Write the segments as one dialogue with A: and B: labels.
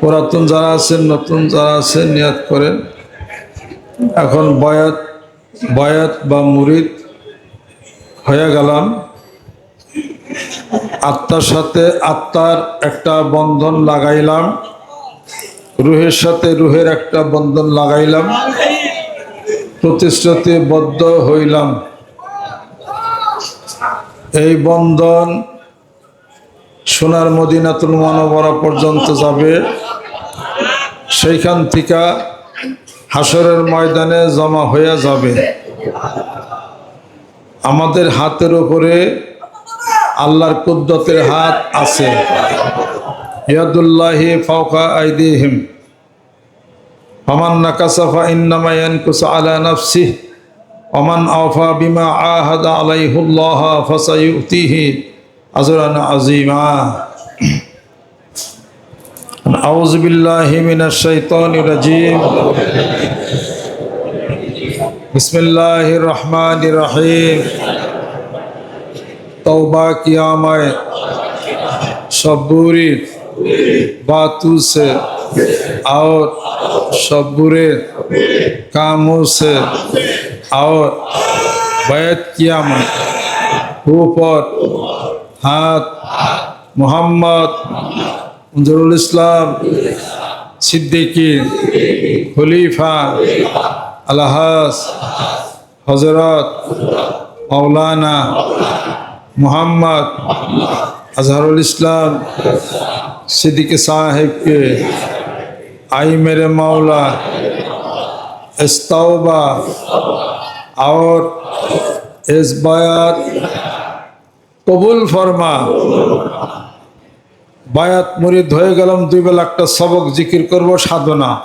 A: পুরাতন যারা আছেন, নতুন যারা আছেন, নিয়াত করেন। এখন বয়াত বয়াত বা মুরিদ হয়ে গেলাম। আত্মার সাথে আত্মার একটা বন্ধন লাগাইলাম। রুহের সাথে রুহের একটা বন্ধন লাগাইলাম। প্রতিশ্রুতিবদ্ধ হইলাম। এই বন্ধন সোনার মদিনাতুল মানবরা পর্যন্ত যাবে। সেইখান থেকে হাসরের ময়দানে জমা হয়ে যাবে। আমাদের হাতের উপরে আল্লাহর কুদ্দতের হাত আছে। ইয়াদুল্লাহি ফাওকা আইদিহিম। ফামান নাকাসাফা ইন্নামা ইয়ানকুসু আলা নাফসিহি। ওমান আওফা বিমা আহাদা আলাইহুল্লাহ ফাসায়ুতিহি। أجرا عظيما. أعوذ بالله من الشيطان الرجيم. بسم الله الرحمن الرحيم. توبہ کیا میں شبوری باتوں سے اور شبورے کاموں سے اور بیت کیا میں. اوپر হাত মোহাম্মদ মঞ্জুরুল ইসলাম সিদ্দিকি খলিফা আলহাস হজরত মৌলানা মোহাম্মদ अजहरुल इस्लाम सिद्दीक साहिब के आई मेरे मौला इस तौबा और इस बयात কবুল ফরমা। বায়াত মুরিদ হয়ে গেলাম, দুই বেলা একটা সবক জিকির করব, সাধনা।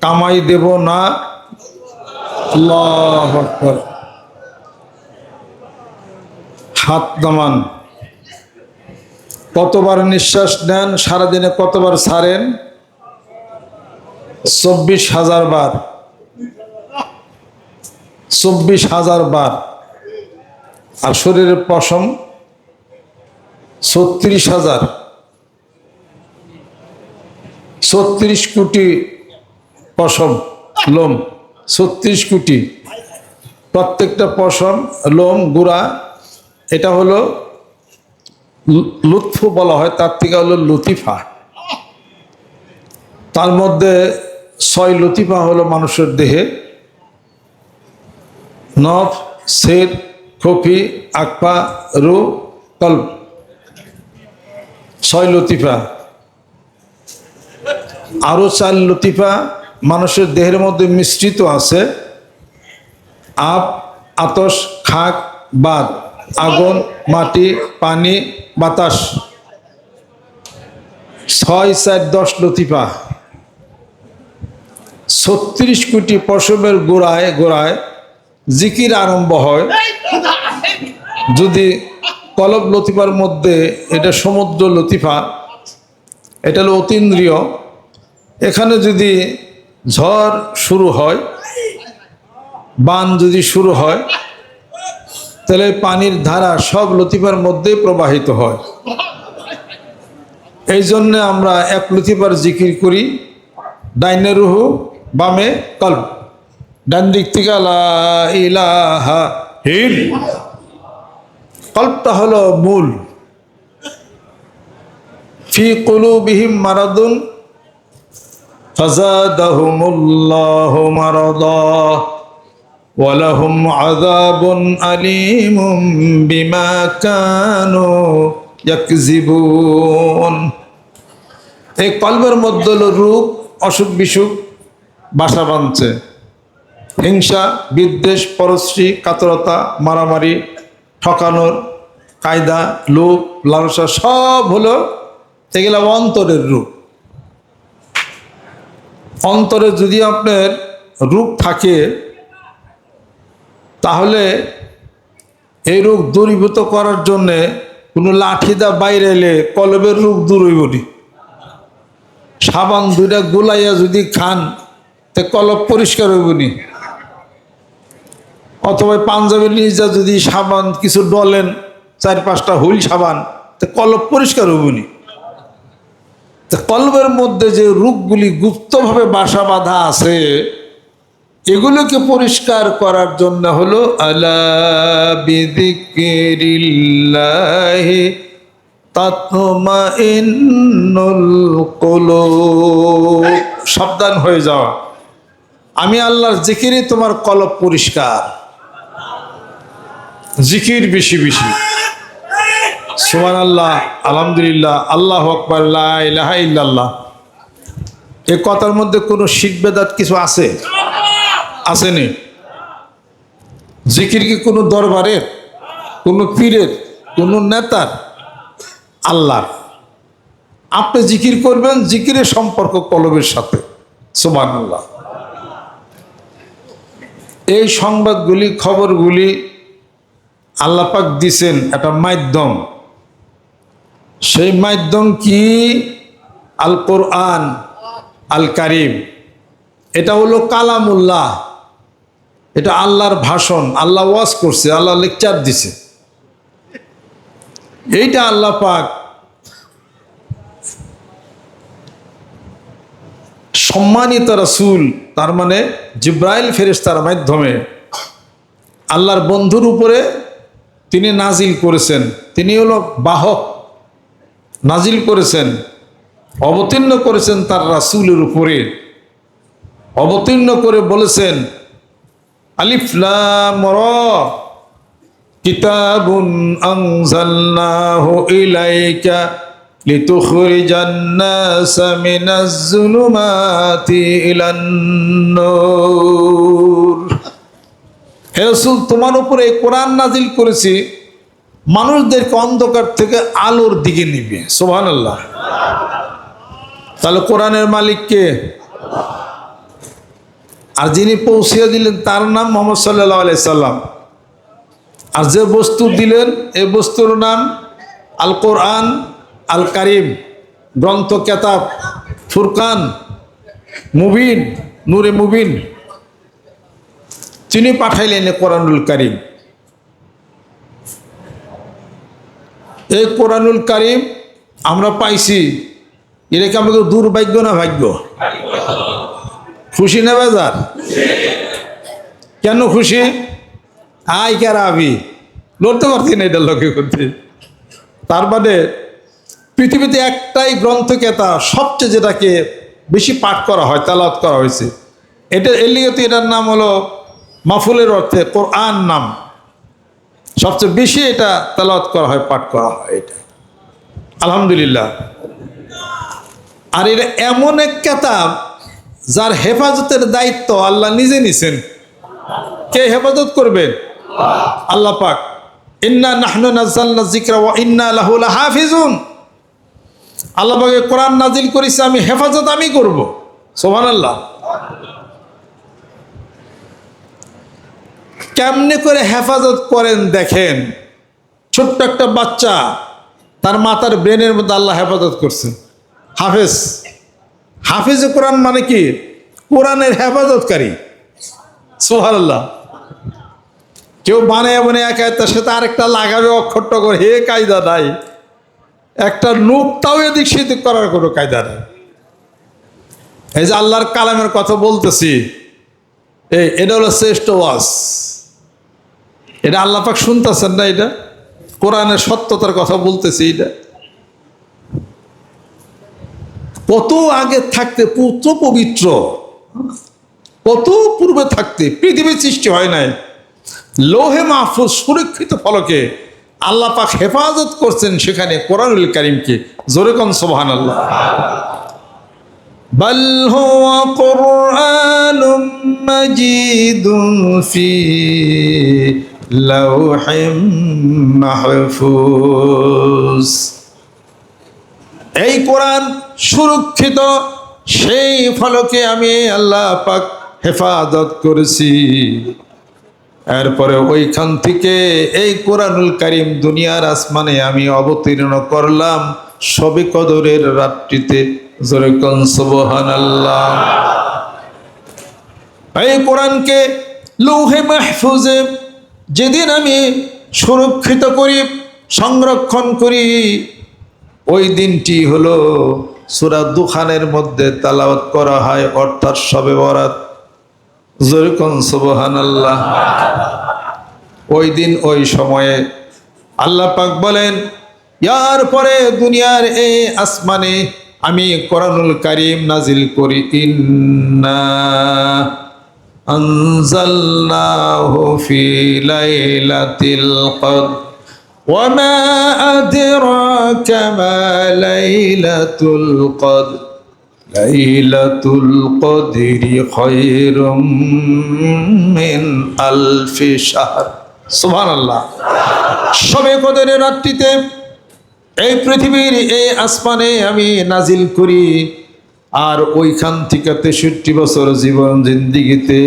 A: কামাই দেব না? হাত নামান। কতবার নিঃশ্বাস নেন, সারাদিনে কতবার ছাড়েন? চব্বিশ হাজার বার। চব্বিশ হাজার বার। আর শরীরের পশম ছত্রিশ হাজার। ছত্রিশ কোটি পশম লোম, ছত্রিশ কোটি। প্রত্যেকটা পশম, লোম, গুড়া, এটা হলো লুৎফু বলা হয়, তার থেকে হলো লতিফা। তার মধ্যে ছয় লতিফা হলো মানুষের দেহে। নফ সের খফি আকপা, রু, কল্প। ছয় লতিফা। আরও চার লতিফা মানুষের দেহের মধ্যে মিশ্রিত আছে। আপ, আতস, খাক, বাদ, আগুন, মাটি, পানি, বাতাস। ছয় চার দশ লতিফা। ছত্রিশ কোটি পশমের গোড়ায় গোড়ায় জিকির আরম্ভ হয়। যদি কলব লতিফার মধ্যে এটা সমুদ্র লতিফা, এটা হলো অতীন্দ্রিয়, এখানে যদি ঝড় শুরু হয়, বান যদি শুরু হয়, তাহলে পানির ধারা সব লতিফার মধ্যে প্রবাহিত হয়। এই জন্য আমরা এক লতিফার জিকির করি, ডাইনে রুহু, বামে কল্প ডান দিক থেকে লা ইলাহা হিল কল্পটা হলো মূল। ফি কুলুবিহিম মারাদুন, ফাজাদাহুমুল্লাহ কানু এই কলবের মধ্যে রূপ, অসুখ বিসুখ, বাসা বাঁধছে। হিংসা, বিদ্বেষ, পরশ্রী, কাতরতা, মারামারি ঠকানোর, কায়দা, লোভ, লালসা সব হলো এগুলো অন্তরের রূপ। অন্তরে যদি আপনার রূপ থাকে, তাহলে এই রোগ দূরীভূত করার জন্যে কোনো লাঠিদা বাইরে এলে কলবের রোগ দূর হইব সাবান দুইটা গুলাইয়া যদি খান, তে কলব পরিষ্কার হইব অথবা পাঞ্জাবের নিজা যদি সাবান কিছু ডলেন, চার পাঁচটা হুইল সাবান, তা কলব পরিষ্কার হইব নি তা কলবের মধ্যে যে রূপগুলি গুপ্তভাবে বাসা বাঁধা আছে, এগুলোকে পরিষ্কার করার জন্য হলো সাবধান হয়ে যাওয়া আমি আল্লাহর জিকিরে তোমার কলব পরিষ্কার। জিকির বেশি বেশি। সুমান আল্লাহ আলহামদুলিল্লাহ, আল্লাহ আকবর ইলাহা ইল্লাল্লাহ। এ কথার মধ্যে কোনো শিখবেদাত কিছু আছে? আসেনি? জিকির কি কোনো দরবারের, কোনো পীরের, কোনো নেতার? আল্লাহ আপনি জিকির করবেন, জিকিরের সম্পর্ক কলবের সাথে। আল্লাহ এই সংবাদগুলি, খবরগুলি আল্লাপাক দিছেন একটা মাধ্যম। সেই মাধ্যম কি? আল কোরআন, আল কারিম। এটা হলো কালামুল্লাহ। এটা আল্লাহর ভাষণ, আল্লাহ ওয়াজ করছে, আল্লাহ লেকচার দিছে। এইটা আল্লাহ পাক সম্মানিত রাসুল, তার মানে জিব্রাইল ফেরেশতার মাধ্যমে আল্লাহর বন্ধুর উপরে তিনি নাজিল করেছেন। তিনি হলো বাহক। নাজিল করেছেন। অবতীর্ণ করেছেন তার রাসুলের উপরে। অবতীর্ণ করে বলেছেন আলিফলাম র, কিতাবুন আনজালনাহু ইলাইকা লিতুখরিজান নাসা মিনাজ যুলুমাতি ইলান নূর হে রাসূল, তোমার উপরে কোরআন নাজিল করেছি, মানুষদেরকে অন্ধকার থেকে আলোর দিকে নিবে। সোহান আল্লাহ তাহলে কোরআনের মালিক কে? আর যিনি পৌঁছিয়ে দিলেন, তার নাম মোহাম্মদ সাল্লাহ আলাই সাল্লাম। আর যে বস্তু দিলেন এ বস্তুর নাম আল কোরআন আল কারিম গ্রন্থ কেতাব ফুরকান, মুবিন, নূরে মুবিন। তিনি পাঠাইলেন কোরআনুল কারিম। এই কোরআনুল কারিম আমরা পাইছি। এটা কি আমাকে দুর্ভাগ্য না ভাগ্য? খুশি না বেজার? কেন খুশি? আই কারা আবি লড়তে পারছি না এটা লক্ষ্য করতে। তার বাদে পৃথিবীতে একটাই গ্রন্থকেতা সবচেয়ে যেটাকে বেশি পাঠ করা হয় তালাত করা হয়েছে। এটা এলিগতে এটার নাম হলো মাফুলের অর্থে কোরআন নাম। সবচেয়ে বেশি এটা তালাত করা হয়, পাঠ করা হয় এটা। আলহামদুলিল্লাহ। আর এটা এমন এক কেতাব যার হেফাজতের দায়িত্ব আল্লাহ নিজে নিছেন। কে হেফাজত করবেন? আল্লাহ পাক। ইন্না নাহনু যিকরা ওয়া ইন্না লাহু লাহাফিজুন। আল্লাহ পাকে কোরআন নাজিল করেছে, আমি হেফাজত আমি করব। সুবহানাল্লাহ। কেমনে করে হেফাজত করেন দেখেন। ছোট্ট একটা বাচ্চা, তার মাতার ব্রেনের মধ্যে আল্লাহ হেফাজত করছেন। হাফেজ, হাফিজ কোরআন মানে কি? কোরআনের হেফাজতকারী। সোহারাল্লাহ কেউ বানায় বনে একা তার সাথে আরেকটা লাগাবে, অক্ষরটা করে, হে কায়দা নাই। একটা নুকটাও এদিক সেদিক করার কোনো কায়দা নাই। এই যে আল্লাহর কালামের কথা বলতেছি, এই, এটা হলো শ্রেষ্ঠ ওয়াজ। এটা আল্লাহ পাক শুনতেছেন না এটা কোরআনের সত্যতার কথা বলতেছি এটা কত আগে থাকতে পুত্র পবিত্র কত পূর্বে থাকতে পৃথিবীর সৃষ্টি হয় নাই লোহে মাহফুজ সুরক্ষিত ফলকে আল্লাহ পাক হেফাজত করছেন সেখানে কোরআনুল করিমকে জোরে কন সোহান আল্লাহ بل هو قرآن مجيد في لوح محفوظ এই কোরআন সুরক্ষিত সেই ফলকে আমি আল্লাহ পাক হেফাজত করেছি এরপরে ওইখান থেকে এই কোরআনুল কারিম দুনিয়ার আসমানে আমি অবতীর্ণ করলাম সবে কদরের রাত্রিতে জোরেকন সুবহান আল্লাহ এই কোরআনকে লৌহে মাহফুজে যেদিন আমি সুরক্ষিত করি, সংরক্ষণ করি, ওই দিনটি হলো সুরা দুখানের মধ্যে তালাওয়াত করা হয়, অর্থাৎ সবে বরাত। জরিকন সুবহান আল্লাহ ওই দিন ওই সময়ে আল্লাহ পাক বলেন, ইয়ার পরে দুনিয়ার এই আসমানে আমি কোরআনুল কারিম নাজিল করি। ইন্না আনজালনাহু ফি লাইলাতিল কদর وما أدراك ما ليلة القدر ليلة القدر خير من ألف شهر سبحان الله সবে কদরের রাত্রিতে এই পৃথিবীর এই আসমানে আমি নাজিল করি আর ওইখান থেকে তেষট্টি বছর জীবন জিন্দিগিতে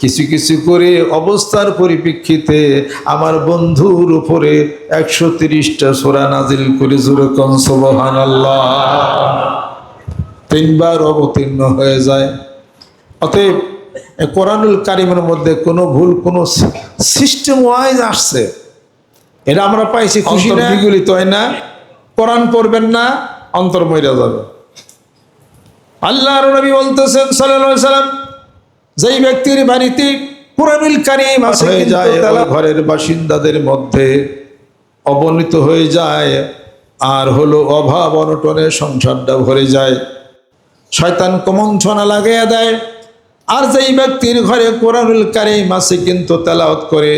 A: কিছু কিছু করে অবস্থার পরিপ্রেক্ষিতে আমার বন্ধুর উপরে একশো তিরিশটা সোরা নাজিল করে জোরে কনসবহান তিনবার অবতীর্ণ হয়ে যায়। অতএব কোরআনুল কারিমের মধ্যে কোনো ভুল, কোনো সিস্টেম ওয়াইজ আসছে। এটা আমরা পাইছি খুশি না? কোরআন পড়বেন না, অন্তর যাবে। আল্লাহর নবী বলতেছেন সাল্লাল্লাহু সাল্লাম যেই ব্যক্তির বাড়িতে কোরআনুল কারিম আছে হয়ে যায় ঘরের বাসিন্দাদের মধ্যে অবনীত হয়ে যায় আর হলো অভাব অনটনের সংসারটা ভরে যায়। শয়তান কমন্থনা লাগাইয়া দেয় আর যেই ব্যক্তির ঘরে কোরআনুল কারিম আছে কিন্তু তেলাওয়াত করে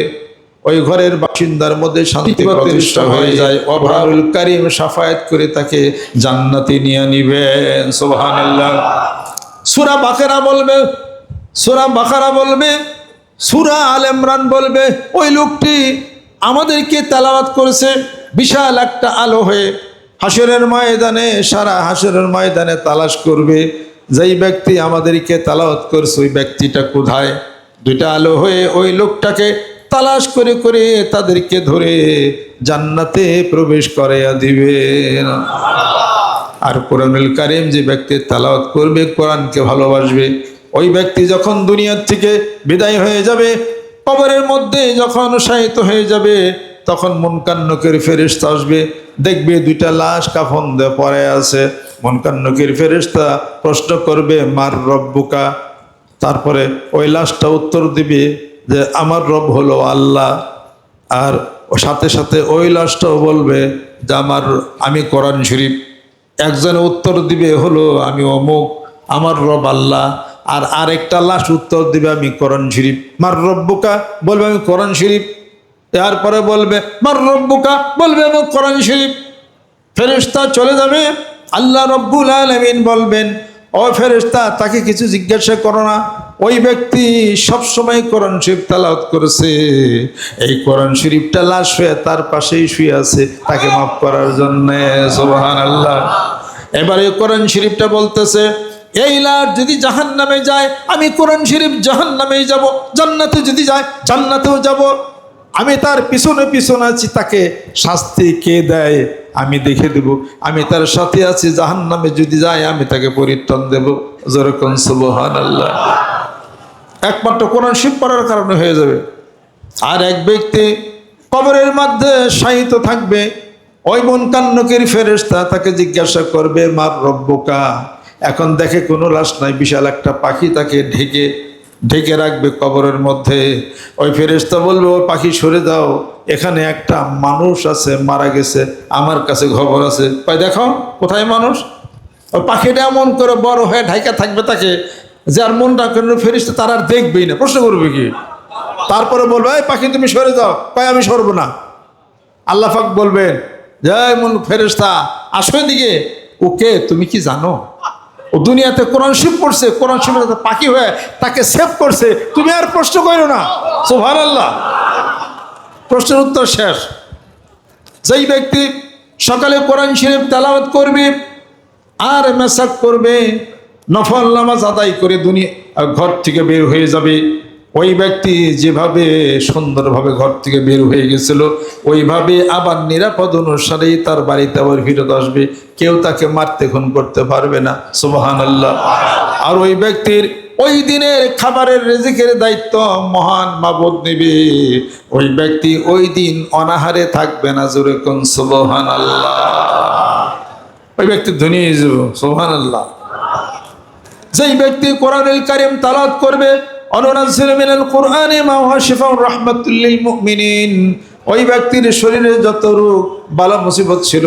A: ওই ঘরের বাসিন্দার মধ্যে শান্তি প্রতিষ্ঠা হয়ে যায়। অভারুল কারিম সাফায়াত করে তাকে জান্নাতে নিয়ে নিবেন সুবহানাল্লাহ। সূরা বাকারা বলবে সূরা বাকারা বলবে সূরা আল ইমরান বলবে ওই লোকটি আমাদেরকে তেলাওয়াত করেছে বিশাল একটা আলো হয়ে। হাসরের ময়দানে সারা হাসরের ময়দানে তালাশ করবে। যেই ব্যক্তি আমাদেরকে তালাওয়াত করছে ওই ব্যক্তিটা কোথায়? দুইটা আলো হয়ে ওই লোকটাকে তালাশ করে করে তাদেরকে ধরে জান্নাতে প্রবেশ করাইয়া দিবেন আর কোরআনুল কারিম যে ব্যক্তি তালাওয়াত করবে, কোরআনকে ভালোবাসবে, ওই ব্যক্তি যখন দুনিয়ার থেকে বিদায় হয়ে যাবে, কবরের মধ্যে যখন শায়িত হয়ে যাবে, তখন মনকান্নকের ফেরিস্তা আসবে। দেখবে দুইটা লাশ কাফন দিয়ে পরে আছে। মনকান্নকের ফেরিস্তা প্রশ্ন করবে, মার রব্বুকা? তারপরে ওই লাশটা উত্তর দিবে যে আমার রব হলো আল্লাহ, আর সাথে সাথে ওই লাশটাও বলবে যে আমার, আমি কোরআন শরীফ। একজনে উত্তর দিবে, হলো আমি অমুক, আমার রব আল্লাহ। আর আরেকটা লাশ উত্তর দিবে, আমি কোরআন শরীফ। মার রব্বুকা? বলবে, আমি কোরআন শরীফ। এরপরে বলবে, মার রব্বুকা? বলবে, আমি কোরআন শরীফ। ফেরেশতা চলে যাবে। আল্লাহ রব্বুল আলমিন বলবেন, ও ফেরেশতা, তাকে কিছু জিজ্ঞাসা করো না। ওই ব্যক্তি সবসময় কোরআন শরীফ তালাওয়াত করেছে। এই কোরআন শরীফটা লাশ হয়ে তার পাশেই শুয়ে আছে, তাকে মাফ করার জন্য সোহান আল্লাহ এবারে কোরআন শরীফটা বলতেছে, এই লাশ যদি জাহান নামে যায়, আমি কোরআন শরীফ জাহান নামেই যাব, জান্নাতে যদি যায়, জান্নাতেও যাব। আমি তার পিছনে পিছনে আছি, তাকে শাস্তি কে দেয়? আমি দেখে দেব। আমি তার সাথে আছি জাহান নামে যদি যায়, আমি তাকে পরিত্রাণ দেব। যেরকম সুবহান আল্লাহ একমাত্র কোরআন শিব পড়ার কারণে হয়ে যাবে। আর এক ব্যক্তি কবরের মধ্যে শায়িত থাকবে, ওই মন কান্নকের ফেরেস্তা তাকে জিজ্ঞাসা করবে, মার রব্বকা? এখন দেখে কোনো লাশ নাই, বিশাল একটা পাখি তাকে ঢেকে ঢেকে রাখবে কবরের মধ্যে। ওই ফেরেস্তা বলবে ওই পাখি সরে দাও এখানে একটা মানুষ আছে, মারা গেছে, আমার কাছে খবর আছে। পাই দেখো, কোথায় মানুষ? ওই পাখিটা এমন করে বড় হয়ে ঢাইকা থাকবে তাকে যার মনটা কেন ফেরিস্তা তার আর দেখবেই না। প্রশ্ন করবে কি? তারপরে বলবে, এই পাখি, তুমি সরে যাও। কয়, আমি সরবো না। আল্লাহ পাক বলবেন জয় মন ফেরেস্তা আসো দিকে ওকে তুমি কি জানো? ও দুনিয়াতে কোরআন শিব পড়ছে কোরআন শিব পাখি হয়ে তাকে সেভ করছে। তুমি আর প্রশ্ন করো না। সোভার আল্লাহ প্রশ্নের উত্তর শেষ। যেই ব্যক্তি সকালে কোরআন শরীফ তেলাওয়াত করবে আর মেসাক করবে নফল নামাজ আদায় করে দুনিয়া ঘর থেকে বের হয়ে যাবে। ওই ব্যক্তি যেভাবে সুন্দরভাবে ঘর থেকে বের হয়ে গেছিল, ওইভাবে আবার নিরাপদ অনুসারেই তার বাড়িতে আবার ফিরত আসবে। কেউ তাকে মারতে খুন করতে পারবে না সুবাহান আল্লাহ আর ওই ব্যক্তির ওই দিনের খাবারের রেজিকের দায়িত্ব মহান মাবুদ নেবে। ওই ব্যক্তি ওই দিন অনাহারে থাকবে না, জোরে কোন সুবহান আল্লাহ ওই ব্যক্তি ধনী সোহান আল্লাহ যেই ব্যক্তি কোরআনুল কারিম তালাত করবে ওই ব্যক্তির শরীরে যত রোগ, বালা মুসিবত ছিল,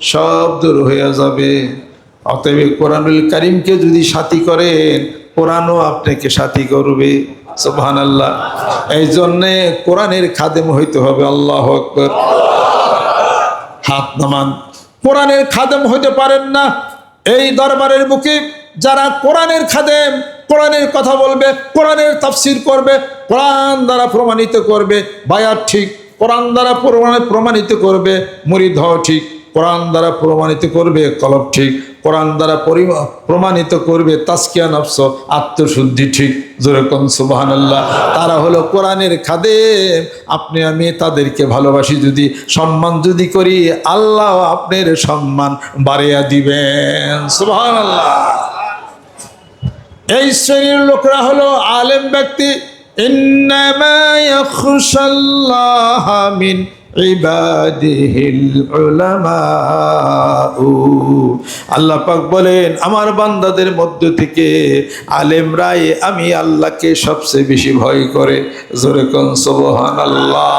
A: সব দূর হয়ে যাবে। অতএব কোরআনুল কারিমকে যদি সাথী করেন, কোরআনও আপনাকে সাথী করবে। সুবহানাল্লাহ। এই জন্যে কোরআনের খাদেম হইতে হবে, আল্লাহ আকবার। হাত নামান। কোরআনের খাদেম হইতে পারেন না। এই দরবারের বুকে যারা কোরআনের খাদেম, কোরআনের কথা বলবে, কোরআনের তাফসির করবে, কোরআন দ্বারা প্রমাণিত করবে বায়ার ঠিক, কোরআন দ্বারা প্রমাণ- প্রমাণিত করবে মুরিদ ঠিক, কোরআন দ্বারা প্রমাণিত করবে, কলব ঠিক, কোরআন দ্বারা পরি- প্রমাণিত করবে তাস্কিয়া নফস, আত্মশুদ্ধি ঠিক। যেরকম সুবাহান আল্লাহ তারা হলো কোরআনের খাদেম। আপনি, আমি তাদেরকে ভালোবাসি যদি, সম্মান যদি করি, আল্লাহ আপনার সম্মান বাড়িয়া দিবেন। সুবাহান আল্লাহ এই শ্রেণির লোকরা হলো আলেম ব্যক্তি। মিন আল্লাহ পাক বলেন, আমার বান্দাদের মধ্য থেকে আলেমরাই আমি আল্লাহকে সবচেয়ে বেশি ভয় করে। জোরে কোন সুবহানাল্লাহ।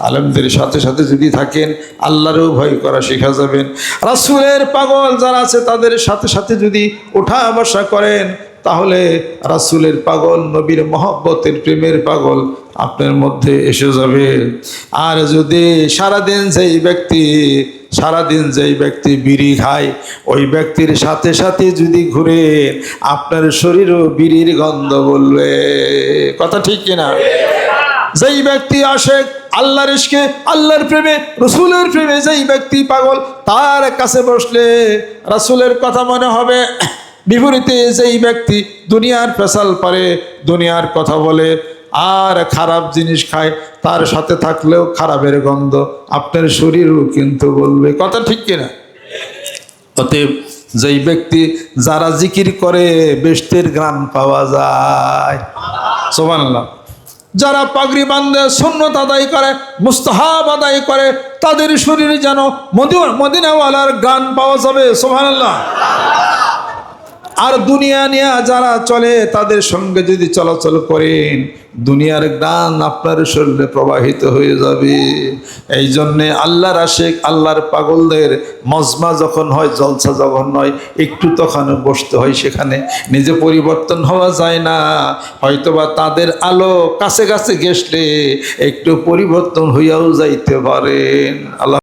A: আলেমদের সাথে সাথে যদি থাকেন, আল্লাহরও ভয় করা শেখা যাবেন। রাসুলের পাগল যারা আছে, তাদের সাথে সাথে যদি ওঠা বসা করেন তাহলে রাসূলের পাগল, নবীর মহব্বতের প্রেমের পাগল আপনার মধ্যে এসে যাবে। আর যদি সারাদিন যেই ব্যক্তি, সারাদিন যেই ব্যক্তি বিড়ি খায়, ওই ব্যক্তির সাথে সাথে যদি ঘুরে আপনার শরীরও বিড়ির গন্ধ বলবে। কথা ঠিক কিনা? যেই ব্যক্তি আসে আল্লাহর ইশকে, আল্লাহর প্রেমে, রসুলের প্রেমে যেই ব্যক্তি পাগল, তার কাছে বসলে রাসূলের কথা মনে হবে বিপরীতে যেই ব্যক্তি দুনিয়ার ফেসাল পারে, দুনিয়ার কথা বলে, আর খারাপ জিনিস খায়, তার সাথে থাকলেও খারাপের গন্ধ আপনার শরীরও কিন্তু বলবে। কথা ঠিক কিনা? অতএব যেই ব্যক্তি যারা জিকির করে বেষ্টের গ্রাম পাওয়া যায়। সোমানাল্লাহ যারা পাগড়ি বান্ধে সুন্নত আদায় করে, মুস্তাহাব আদায় করে, তাদের শরীরে যেন মদি- মদিনাওয়ালার গান পাওয়া যাবে। সোমানাল্লাহ আর দুনিয়া নিয়ে যারা চলে, তাদের সঙ্গে যদি চলাচল করেন, দুনিয়ার গান আপনার শরীরে প্রবাহিত হয়ে যাবে। এই জন্যে আল্লাহর আশেক, আল্লাহর পাগলদের মজমা যখন হয়, জলসা যখন হয়, একটু তখন বসতে হয় সেখানে। নিজে পরিবর্তন হওয়া যায় না। হয়তোবা তাদের আলো কাছে কাছে গেছলে একটু পরিবর্তন হইয়াও যাইতে পারেন। আল্লাহ